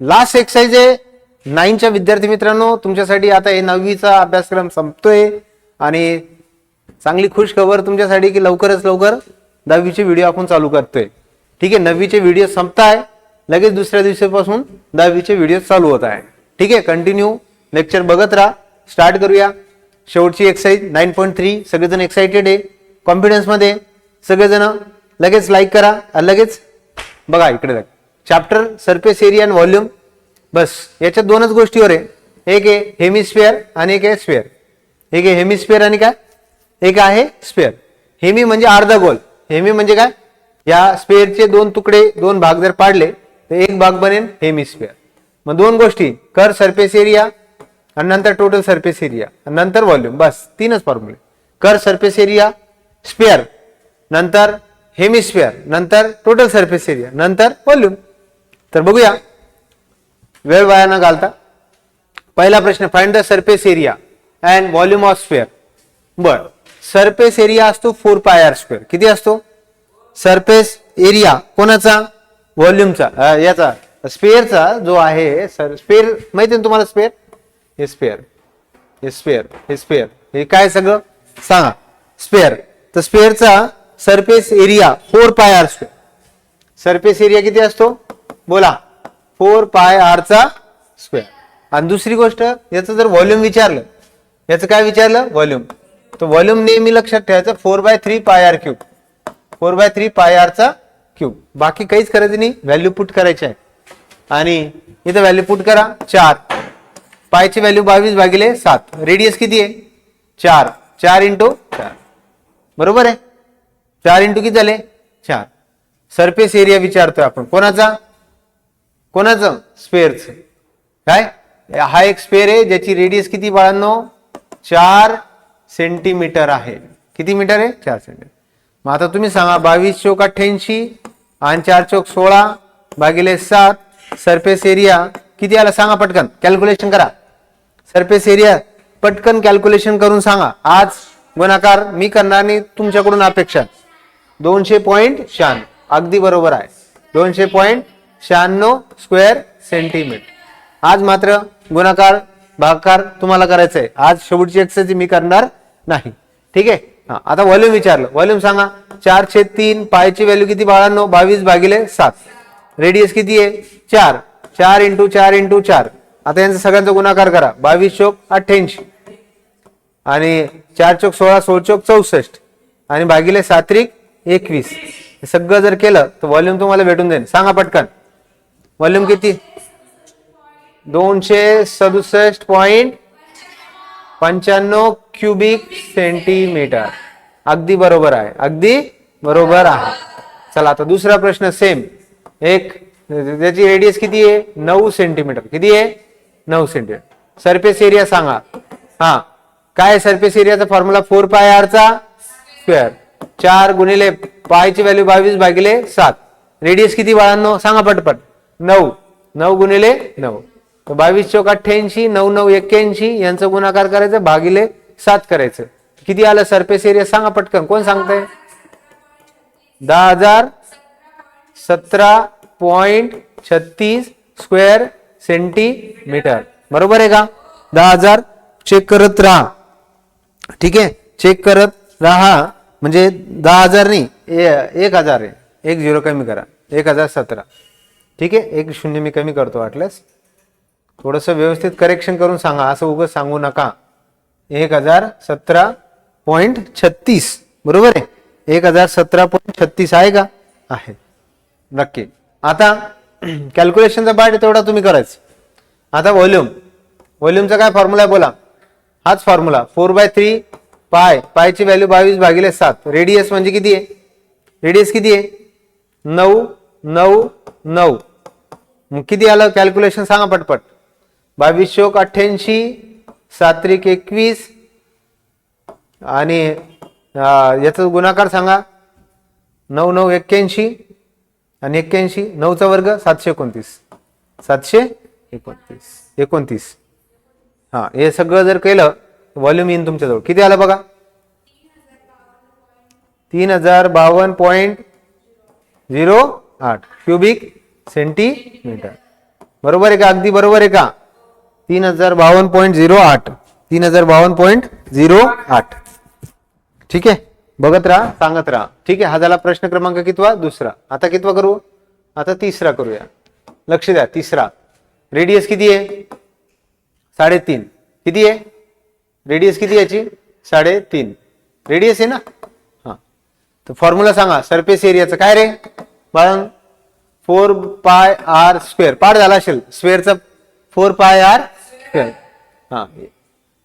Last exercise आहे. नाईनच्या विद्यार्थी मित्रांनो तुमच्यासाठी आता हे नववीचा अभ्यासक्रम संपतोय. आणि चांगली खुश खबर तुमच्यासाठी की लवकरच लवकर दहावीचे व्हिडिओ आपण चालू करतोय. ठीक आहे नववीचे व्हिडिओ संपताय. लगेच दुसऱ्या दिवसापासून दहावीचे व्हिडिओ चालू होत आहे. ठीक आहे कंटिन्यू लेक्चर बघत राहा. स्टार्ट करूया. शेवटची एक्सरसाइज नाईन पॉईंट थ्री सगळेजण एक्साइटेड आहे. कॉन्फिडन्समध्ये सगळेजण लगेच लाईक करा. लगेच बघा इकडे चॅप्टर सरफेस एरिया आणि व्हॉल्यूम बस याच्या दोनच गोष्टीवर हो आहे एक आहे हेमिस्फिअर आणि एक आहे स्फिअर एक आहे हेमिस्फिअर आणि काय? एक आहे स्पेअर हेमी म्हणजे अर्धा गोल. हेमी म्हणजे काय? या स्पेअरचे दोन तुकडे दोन भाग जर पाडले तर एक भाग बनेल हेमिस्फिअर मग दोन गोष्टी कर सरफेस एरिया आणि नंतर टोटल सरफेस एरिया आणि नंतर व्हॉल्यूम बस तीनच फॉर्म्युले कर सरफेस एरिया स्पेअर नंतर हेमिस्फिअर नंतर टोटल सरफेस एरिया नंतर व्हॉल्यूम तर बघूया. वेळ वाया न घालता. पहिला प्रश्न find the surface area and volume of square बर. सरफेस एरिया असतो फोर पाय आर स्क्वेअर किती असतो? सरफेस एरिया कोणाचा? व्हॉल्यूमचा याचा. स्पेअरचा जो आहे सर स्पेअर माहिती आहे ना तुम्हाला स्पेअर हे स्पेअर हे स्पेअर हे स्पेअर हे काय सगळं? सांगा. स्पेअर तर स्पेअरचा surface area four pi R square surface area किती असतो? बोला. फोर पाय आरचा स्क्वेअर. आणि दुसरी गोष्ट याचं जर व्हॉल्यूम विचारलं याचं काय विचारलं? व्हॉल्यूम. तर व्हॉल्यूम नेहमी लक्षात ठेवायचं four by three pi R cube. Four by three pi आरचा cube. बाकी काहीच करायचं नाही व्हॅल्यू पुट करायचे आहे. आणि इथं व्हॅल्यू पुट करा चार. पायची व्हॅल्यू बावीस भागिले सात. रेडियस किती आहे? चार. चार इंटू चार. बरोबर आहे? चार इंटू किती झाले? चार. सरफेस एरिया विचारतोय आपण. कोणाचा? कोणाचं? स्पेअरचं. काय? हा एक स्पेअर आहे ज्याची रेडियस किती बाळांनो? चार सेंटीमीटर आहे. किती मीटर आहे? चार सेंटीमीटर. मग आता तुम्ही सांगा बावीस चौक अठ्ठ्याऐंशी आणि चार चौक सोळा भागिले सात सरफेस एरिया किती आला सांगा पटकन कॅल्क्युलेशन करा. सरफेस एरिया पटकन कॅल्क्युलेशन करून सांगा. आज गुणाकार मी करणार नाही तुमच्याकडून अपेक्षा. दोनशे पॉईंट शहाण्णव. अगदी बरोबर आहे. दोनशे पॉईंट शहाण्णव स्क्वेअर सेंटीमीटर. आज मात्र गुणाकार भागाकार तुम्हाला करायचं आहे आज शेवटची एक्सरसाइज मी करणार नाही. ठीक आहे? हा आता व्हॉल्यूम विचारलं. व्हॉल्यूम सांगा. चार छेद तीन पायची व्हॅल्यू किती? बाळांनो बावीस भागिले सात. रेडियस किती आहे? चार. चार इंटू चार इंटू चार. आता यांचा सगळ्यांचा गुणाकार करा. बावीस चोक अठ्ठ्याऐंशी. आणि चार चोक सोळा सोळ चोक चौसष्ट. आणि भागिले सात्रिक एकवीस. हे सगळं जर केलं तर व्हॉल्यूम तुम्हाला भेटून जाईल. सांगा पटकन. व्हॉल्यूम किती? दोनशे सदुसष्ट पॉइंट पंच्याण्णव क्युबिक सेंटीमीटर. अगदी बरोबर आहे. अगदी बरोबर आहे. चला आता दुसरा प्रश्न सेम एक त्याची रेडियस किती आहे? नऊ सेंटीमीटर किती आहे? नऊ सेंटीमीटर सरफेस एरिया सांगा. हा. काय सरफेस एरियाचा फॉर्म्युला फोर पाय आरचा स्क्वेअर चार गुणिले पायची व्हॅल्यू बावीस भागिले सात. रेडियस किती बाळांनो? सांगा पटपट. नऊ. नऊ गुणिले नऊ. तर बावीस चौक अठ्ठ्याऐंशी नऊ नऊ एक्क्याऐंशी यांचं गुणाकार करायचं भागिले सात करायचं. किती आलं सरफेस एरिया सांगा पटकन. कोण सांगतंय? दहा हजार सतरा पॉइंट छत्तीस स्क्वेअर सेंटीमीटर. बरोबर आहे का? दहा हजार चेक करत राहा. ठीक आहे? चेक करत राहा. म्हणजे दहा हजार नाही ए- एक हजार आहे. एक झिरो कमी करा. एक हजार सतरा. ठीक आहे? एक शून्य मी कमी करतो वाटल्यास. थोडंसं व्यवस्थित करेक्शन करून सांगा. असं उगं सांगू नका. एक हजार सतरा पॉईंट छत्तीस. बरोबर आहे? एक हजार सतरा पॉईंट छत्तीस आहे का? आहे. नक्की. आता कॅल्क्युलेशनचा पार्ट तेवढा तुम्ही करायचं. आता व्हॉल्यूम व्हॉल्यूमचा काय फॉर्म्युला आहे बोला. हाच formula four by three pi पायची value बावीस भागिले सात. रेडियस म्हणजे किती आहे? रेडियस किती आहे? नऊ नऊ नऊ. मग किती आलं? कॅल्क्युलेशन सांगा पटपट. बावीस शोक अठ्ठ्याऐंशी सात्रिक एकवीस. आणि याचा गुणाकार सांगा. नऊ नऊ एक्क्याऐंशी. आणि एक्क्याऐंशी नऊचा वर्ग सातशे एकोणतीस. सातशे एकोणतीस. एकोणतीस. हां हे सगळं जर केलं व्हॉल्यूम येईन तुमच्याजवळ. किती आलं बघा? तीन हजार बावन्न पॉईंट झिरो आठ. Cubic centimetre. बरोबर आहे का? अगदी बरोबर आहे का? तीन हजार बावन्न पॉईंट झिरो आठ. तीन हजार बावन्न पॉईंट झिरो आठ. ठीक आहे? बघत राहा सांगत राहा. ठीक आहे? हा झाला प्रश्न क्रमांक कितवा? दुसरा. आता कितवा करू? आता तिसरा करूया. लक्ष द्या तिसरा. रेडियस किती आहे? साडेतीन. किती आहे? रेडियस किती याची? साडेतीन. रेडियस आहे ना? हा. तर फॉर्म्युला सांगा. सरफेस एरियाचं काय रे? पण फोर पाय आर स्क्वेअर. पाठ झाला असेल. स्क्वेअरचा फोर पाय आर स्क्वेअर. हा.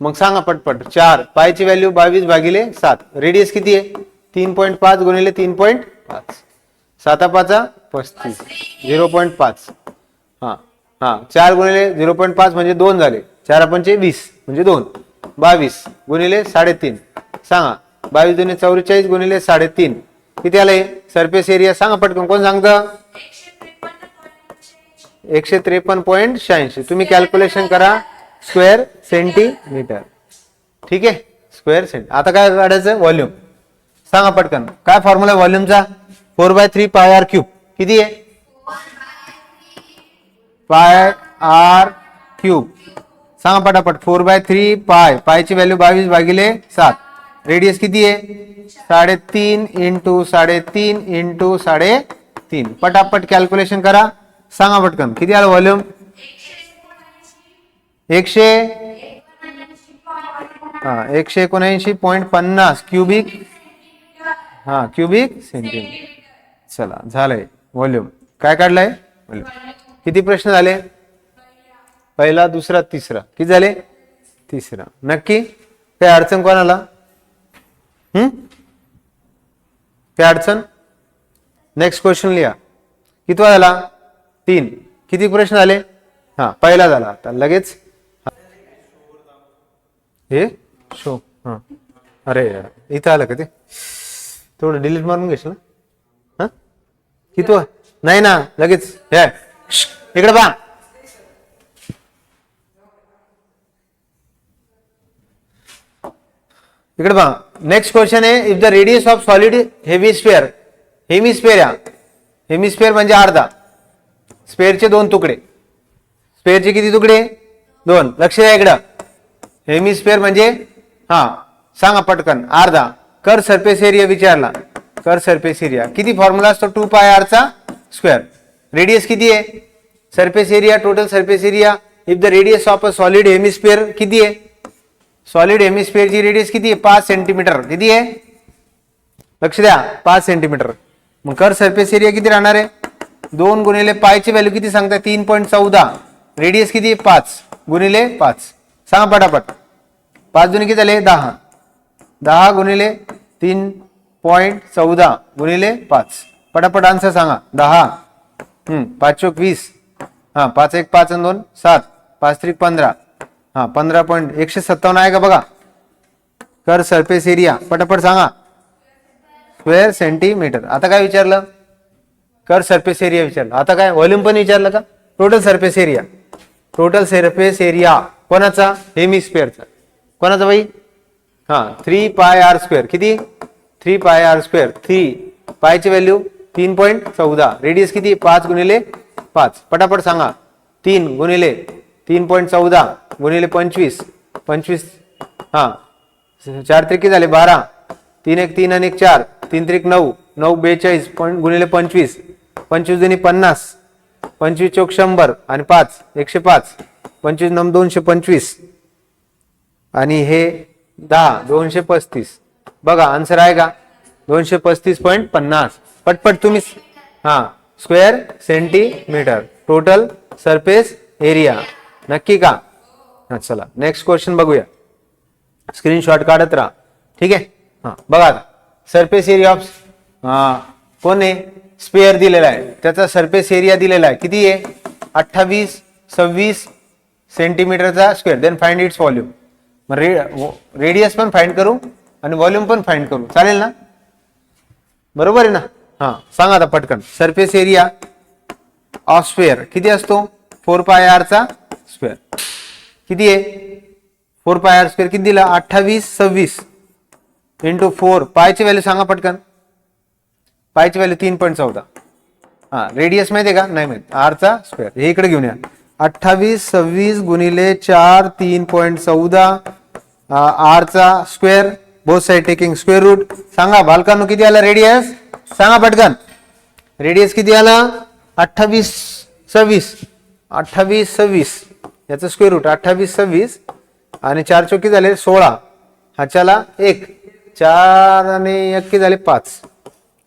मग सांगा पटपट. चार. पायची व्हॅल्यू बावीस भागिले सात. रेडियस किती आहे? तीन पॉईंट पाच गुणिले तीन पॉईंट पाच. साता पाचा पस्तीस. झिरो पॉईंट पाच. हा. हा. चार गुणिले झिरो पॉईंट पाच म्हणजे दोन झाले. चार पंचे वीस म्हणजे दोन. बावीस गुणिले साडेतीन. सांगा. बावीस दोन्ही चौवेचाळीस गुणिले साडेतीन. किती आले सरफेस एरिया सांगा पटकन कोण सांगतं? एकशे त्रेपन्न पॉईंट शहाऐंशी. तुम्ही कॅल्क्युलेशन करा. स्क्वेअर सेंटीमीटर ठीक आहे? स्क्वेअर सेंटी आता काय काढायचं? व्हॉल्यूम सांगा पटकन. काय formula व्हॉल्यूमचा four by three pi R cube किती आहे? पाय आर क्यूब सांगा पटापट. Four by three pi पायची value बावीस भागिले सात. रेडियस किती आहे? साडेतीन इंटू साडेतीन इंटू साडेतीन. पटापट कॅल्क्युलेशन करा. सांगा पटकन. किती आलं व्हॉल्यूम एकशे? हा एकशे एकोणऐंशी पॉईंट पन्नास क्युबिक हा क्युबिक सेंटीमीटर चला झालंय. व्हॉल्यूम काय काढलंय? व्हॉल्यूम किती प्रश्न झाले? पहिला दुसरा तिसरा. किती झाले? तिसरा. नक्की? काही अडचण कोणाला? हम्म काय अडचण? नेक्स्ट क्वेश्चन लिहा. कितवा झाला? तीन. किती प्रश्न झाले? हा पहिला झाला. आता लगेच. हे. शो हा. अरे यार, इथं आलं का ते? थोडं डिलीट मारून घेशील ना? हा? किती नाही ना लगेच. हे. इकडे बा इकडे बा नेक्स्ट क्वेश्चन आहे if the radius of solid hemisphere hemisphere या हेमिस्फिअर म्हणजे अर्धा. स्पेअरचे दोन तुकडे. स्पेअरचे किती तुकडे? दोन. लक्ष द्या इकडं. हेमिस्फिअर म्हणजे हा सांगा पटकन. अर्धा. कर सरफेस एरिया विचारला. कर सरफेस एरिया किती फॉर्म्युला असतो? टू पाय आरचा स्क्वेअर रेडियस किती आहे? Surface area total surface area if the radius of a solid hemisphere किती आहे? सॉलिड हेमिस्फिअरची रेडियस किती आहे? पाच सेंटीमीटर किती आहे? लक्ष द्या. पाच सेंटीमीटर मग कर सरफेस एरिया किती राहणार आहे? दोन गुणिले पायची व्हॅल्यू किती सांगता तीन पॉईंट चौदा. रेडियस किती आहे? पाच. गुणिले पाच. सांगा पटापट. पाच दोन्ही किती झाले? दहा. दहा गुणिले तीन पॉईंट चौदा. गुणिले पाच. पटापट आन्सर सांगा. दहा. पाच चोक वीस. हां पाच एक पाच आणि दोन सात. पाच त्रिक पंधरा. हा पंधरा पॉईंट एकशे सत्तावन्न आहे का बघा? कर सरफेस एरिया पटापट सांगा. स्क्वेअर सेंटीमीटर आता काय विचारलं? कर सरफेस एरिया विचारलं. आता काय व्हॉल्यूम पण विचारलं का? Total surface area total surface area कोणाचा? हेमिस्फिअरचा कोणाचा बाई? हा थ्री पाय आर स्क्वेअर किती? Three pi R square three पायची value तीन पॉईंट चौदा. रेडियस किती? पाच गुणिले पाच. पटापट सांगा. तीन गुणिले तीन पॉईंट चौदा गुणिले पंचवीस. पंचवीस हां. चार त्रिकी झाले बारा. तीन एक तीन आणि एक चार. तीन त्रिक नऊ. नऊ बेचाळीस पॉईंट गुणिले पंचवीस. पंचवीस दोन्ही पन्नास. पंचवीस चौक शंभर आणि पाच एकशे पाच. पंचवीस नऊ दोनशे पंचवीस. आणि हे दहा दोनशे पस्तीस. बघा आन्सर आहे का? दोनशे पस्तीस पॉईंट पन्नास. पटपट तुम्ही हां. Square centimetre. Total surface area नक्की का? हा चला. नेक्स्ट क्वेश्चन बघूया. स्क्रीनशॉट काढत राहा. ठीक आहे? हा बघा आता. सरफेस एरिया ऑफ कोण आहे? स्पेअर दिलेला आहे. त्याचा सरफेस एरिया दिलेला आहे. किती आहे? अठ्ठावीस सव्वीस सेंटीमीटरचा square then find its volume मग रे रेडियस पण फाइंड करू आणि व्हॉल्यूम पण फाइंड करू. चालेल ना? बरोबर आहे ना? हा सांगा आता पटकन. सरफेस एरिया ऑफ स्क्वेअर किती असतो? फोर पाय आरचा स्क्वेअर किती आहे? फोर पाय आर स्क्वेअर किती दिला? अठ्ठावीस सव्वीस. इंटू फोर पायची व्हॅल्यू सांगा पटकन. पायची व्हॅल्यू तीन पॉईंट चौदा. हा रेडियस माहिती आहे का? नाही माहीत. आरचा स्क्वेअर हे इकडे घेऊन या. अठ्ठावीस सव्वीस गुणिले चार तीन पॉईंट चौदा. आरचा square both side taking square root सांगा बालकांनो किती आला रेडियस सांगा पटकन. रेडियस किती आला? अठ्ठावीस सव्वीस. अठ्ठावीस सव्वीस. याचं स्क्वेअर रूट अठ्ठावीस सव्वीस आणि चार चौकी झाले सोळा. ह्याच्याला एक. चार आणि एक झाले पाच.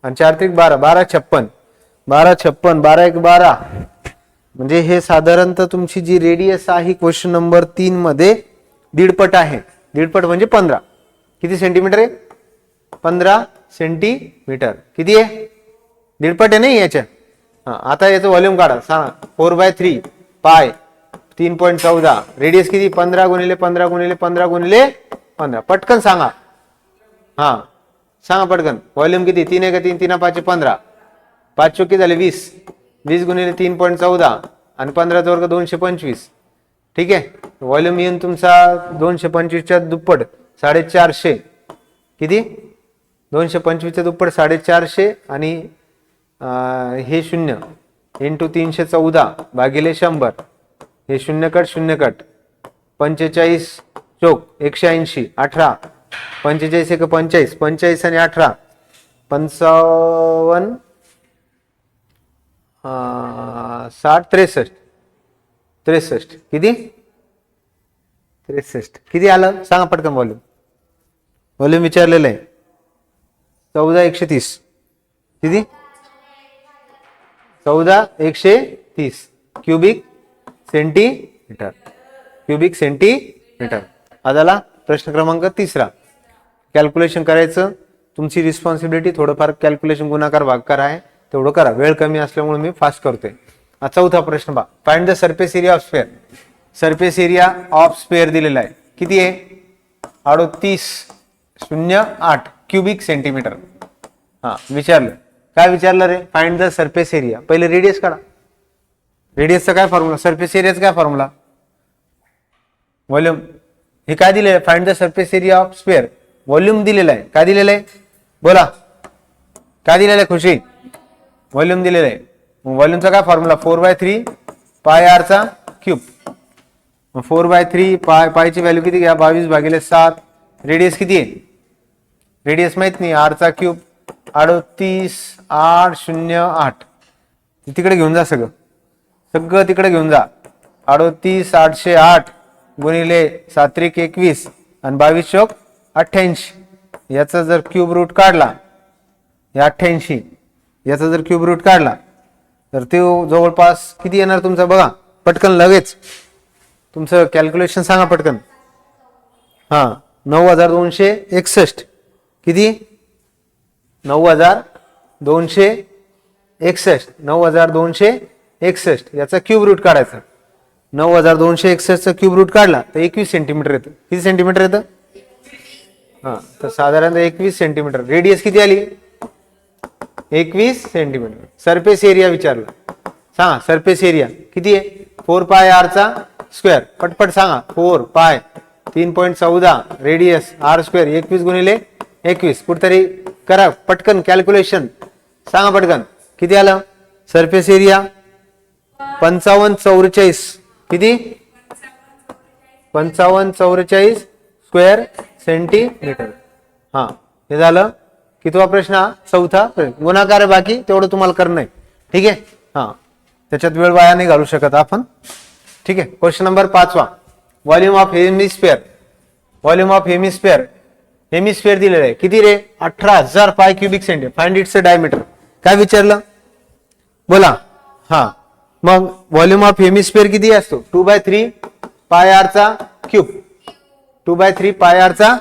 आणि चार त्रिक बारा. बारा छप्पन. बारा छप्पन. बारा एक बारा. म्हणजे हे साधारणतः तुमची जी रेडियस आहे क्वेश्चन नंबर तीन मध्ये दीडपट आहे. दीडपट म्हणजे पंधरा. किती सेंटीमीटर आहे? पंधरा सेंटीमीटर किती आहे? दीडपट आहे नाही याच्या? हा आता याचं व्हॉल्यूम काढा. सांगा. फोर बाय थ्री पाय. तीन पॉईंट चौदा. रेडियस किती? पंधरा गुणिले पंधरा गुणिले पंधरा गुणिले पंधरा. पटकन सांगा. हा. सांगा पटकन. व्हॉल्यूम किती? तीन आहे का तीन तीन पाचशे पंधरा. पाच चौकी झाले वीस. वीस गुणिले तीन पॉईंट चौदा. आणि पंधराचा वर्ग दोनशे पंचवीस. ठीक आहे? व्हॉल्यूम येऊन तुमचा दोनशे पंचवीसच्या दुप्पट साडेचारशे. किती? दोनशे पंचवीसच्या दुप्पट साडेचारशे आणि हे शून्य. इंटू तीनशे चौदा भागिले शंभर. हे शून्य कट शून्य कट पंचेचाळीस चोक एकशे ऐंशी अठरा. पंचेचाळीस एक पंचाळीस पंचेचाळीस आणि अठरा. पंचावन्न साठ त्रेसष्ट. त्रेसष्ट. किती? त्रेसष्ट. किती आलं? सांगा पटकन वॉल्यूम व्हॉल्यूम विचारलेलं आहे. चौदा एकशे तीस. किती? चौदा एकशे तीस क्युबिक सेंटीमीटर. Cubic centimetre. हा झाला प्रश्न क्रमांक तिसरा. कॅल्क्युलेशन करायचं. तुमची रिस्पॉन्सिबिलिटी थोडंफार कॅल्क्युलेशन गुणाकार भागकार आहे. तेवढं करा. वेळ कमी असल्यामुळे मी फास्ट करतोय. चौथा प्रश्न बा find the surface area of sphere surface area of sphere दिलेला आहे. किती आहे? अडोतीस शून्य आठ क्युबिक सेंटीमीटर. हा विचारलं. काय विचारलं रे? फाइंड द सरफेस एरिया पहिले रेडियस काढा. रेडियसचा काय फॉर्म्युला सरफेस एरियाचा काय फॉर्म्युला व्हॉल्यूम हे काय दिले find the surface area of sphere volume दिलेलं आहे. काय दिलेलं आहे? बोला. काय दिलेलं आहे? खुशी. व्हॉल्यूम दिलेलं आहे. व्हॉल्यूमचा काय formula four by three pi आरचा cube four by three pi पायची value किती घ्या? बावीस भागिले सात. रेडियस किती आहे? रेडियस माहीत नाही. आरचा क्यूब अडतीस आठ शून्य आठ. तिकडे घेऊन जा सगळं. सगळं तिकडे घेऊन जा. अडोतीस आठशे आठ गुणिले सात्रिक एकवीस आणि बावीस चौक अठ्ठ्याऐंशी. याचा जर क्यूब रूट काढला या अठ्ठ्याऐंशी. याचा जर क्यूब रूट काढला तर ते जवळपास किती येणार तुमचा बघा? पटकन लगेच. तुमचं कॅल्क्युलेशन सांगा पटकन. हां नऊ हजार दोनशे एकसष्ट. किती? नऊ हजार दोनशे एकसष्ट. नऊ हजार दोनशे एकसष्ट. याचा क्यूब रूट काढायचा. नऊ हजार दोनशे एकसष्टचा क्यूब रूट काढला तर एकवीस सेंटीमीटर येतं. किती सेंटीमीटर येतं? हां तर साधारणतः एकवीस सेंटीमीटर रेडियस किती आली? एकवीस सेंटीमीटर सरफेस एरिया विचारला. सांगा सरफेस एरिया किती आहे? फोर पाय आरचा स्क्वेअर पटपट सांगा. फोर पाय तीन पॉईंट चौदा रेडियस आर स्क्वेअर एकवीस गुणिले एकवीस. कुठतरी करा पटकन कॅल्क्युलेशन सांगा पटकन किती आलं? सरफेस एरिया पंचावन्न चौवेचाळीस किती? पंचावन्न चौवेचाळीस स्क्वेअर सेंटीमीटर हा हे झालं. कितवा प्रश्न? हा चौथा गुणाकार आहे बाकी तेवढं तुम्हाला करणं आहे. ठीक आहे? हा. त्याच्यात वेळ वाया नाही घालू शकत आपण. ठीक आहे? क्वेश्चन नंबर पाचवा. Volume of hemisphere volume of hemisphere hemisphere दिलेलं आहे. किती रे? अठरा हजार pi cubic centimetre find its diameter काय विचारलं? बोला. हा. मग व्हॉल्यूम ऑफ हेमिस्फिअर किती असतो? To by three pi आरचा cube two by three pi आरचा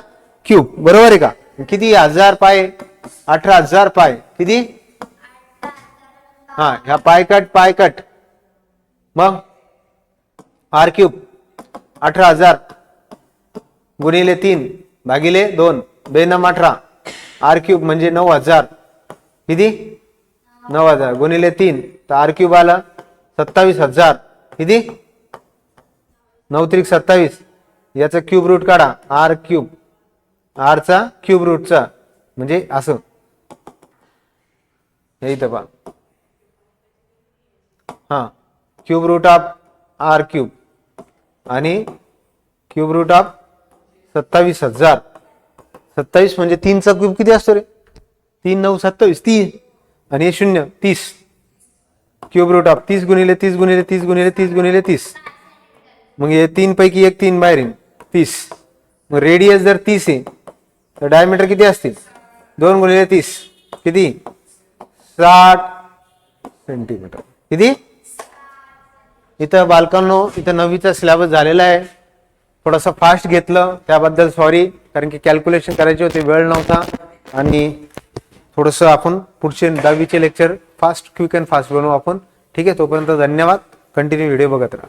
cube बरोबर आहे का? किती हजार पाय? अठरा हजार पाय. किती? हा ह्या पाय कट पाय कट. मग? आर क्यूब अठरा हजार. गुणिले तीन. भागिले दोन बेनम अठरा. आर क्यूब म्हणजे नऊ हजार. किती? नऊ हजार. गुणिले तीन तर आर क्यूब आला सत्तावीस हजार. किती? नऊ त्रिक सत्तावीस. याचा क्यूब रूट काढा. आर क्यूब आरचा क्यूब रूटचा म्हणजे असं. हे इथं पहा. हा. Cube root of R cube आणि क्यूब रूट ऑफ सत्तावीस हजार. सत्तावीस म्हणजे तीनचा क्यूब किती असतो रे? तीन नऊ सत्तावीस तीन. आणि हे शून्य तीस. क्यूब रूट ऑफ तीस गुणिले तीस गुणिले तीस गुणिले तीस गुणिले तीस. मग हे तीन पैकी एक तीन बाहेर येईल तीस. मग रेडियस जर तीस आहे तर डायमीटर किती असतील? दोन गुणिले तीस. किती? साठ सेंटीमीटर किती? इथं बालकांनो इथं नववीचा सिलेबस झालेला आहे. थोडंसं फास्ट घेतलं त्याबद्दल सॉरी कारण की कॅल्क्युलेशन करायची होती वेळ नव्हता. आणि थोडंसं आपण पुढचे दहावीचे lecture fast quick and fast बनवू आपण. ठीक आहे तोपर्यंत धन्यवाद. कंटिन्यू व्हिडिओ बघत राहा.